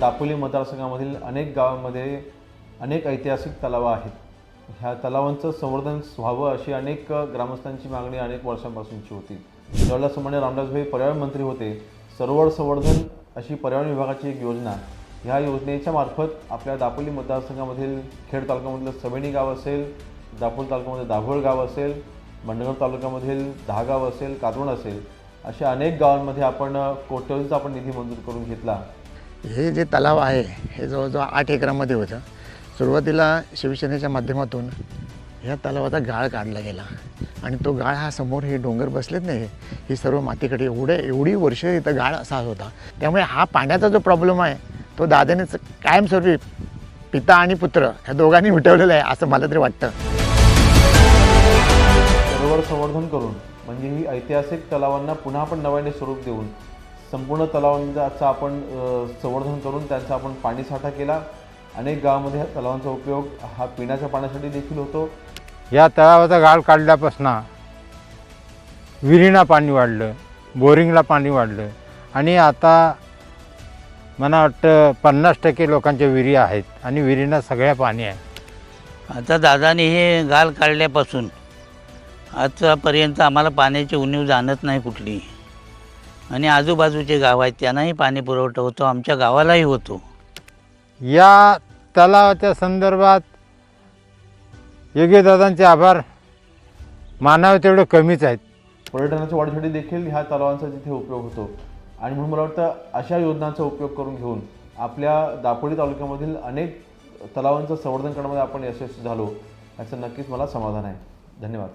दापोली मतदारसंघामधील अनेक गावांमध्ये अनेक ऐतिहासिक तलाव आहेत. ह्या तलावांचं संवर्धन व्हावं अशी अनेक ग्रामस्थांची मागणी अनेक वर्षांपासूनची होती. ज्यावेळेला रामदासभाई पर्यावरण मंत्री होते. सरोवर संवर्धन अशी पर्यावरण विभागाची एक योजना. ह्या योजनेच्या मार्फत आपल्या दापोली मतदारसंघामधील खेड तालुक्यामधलं सवेणी गाव असेल दापोली तालुक्यामध्ये दाभोळ गाव असेल मंडणगड तालुक्यामधील दहागाव असेल कातवण असेल अशा अनेक गावांमध्ये आपण कोट्यवधीचा आपण निधी मंजूर करून घेतला. हे जे तलाव आहे हे जवळजवळ आठ एकरामध्ये होतं. सुरुवातीला शिवसेनेच्या माध्यमातून ह्या तलावाचा गाळ काढला गेला. आणि तो गाळ हा समोर हे डोंगर बसलेत नाही ही सर्व मातीकडे एवढे एवढी वर्ष इथं गाळ असा होता. त्यामुळे हा पाण्याचा जो प्रॉब्लेम आहे तो दादानेच कायमस्वरूपी पिता आणि पुत्र ह्या दोघांनी मिटवलेला आहे असं मला तरी वाटतं. सरोवर संवर्धन करून म्हणजे ही ऐतिहासिक तलावांना पुन्हा आपण नव्याने स्वरूप देऊन संपूर्ण तलावांचा आपण संवर्धन करून त्यांचा आपण पाणीसाठा केला. अनेक गावामध्ये ह्या तलावांचा उपयोग हा पिण्याच्या पाण्यासाठी देखील होतो. या तलावाचा गाळ काढल्यापासून विहिरीला पाणी वाढलं बोरिंगला पाणी वाढलं आणि आता मला वाटतं पन्नास टक्के लोकांच्या विहिरी आहेत आणि विहिरींना सगळ्या पाणी आहे. आता दादाने हे गाल काढल्यापासून आजपर्यंत आम्हाला पाण्याची उणीव जाणत नाही कुठली. आणि आजूबाजूचे गाव आहेत त्यांनाही पाणी पुरवठा होतो आमच्या गावालाही होतो. या तलावाच्या संदर्भात योग्यदादांचे आभार. मानावे तेवढे कमीच आहेत. पर्यटनाच्या वाढीसाठी देखील ह्या तलावांचा तिथे उपयोग होतो. आणि म्हणून मला वाटतं अशा योजनांचा उपयोग करून घेऊन आपल्या दापोली तालुक्यामधील अनेक तलावांचं संवर्धन करण्यामध्ये आपण यशस्वी झालो. याचं नक्कीच मला समाधान आहे. धन्यवाद.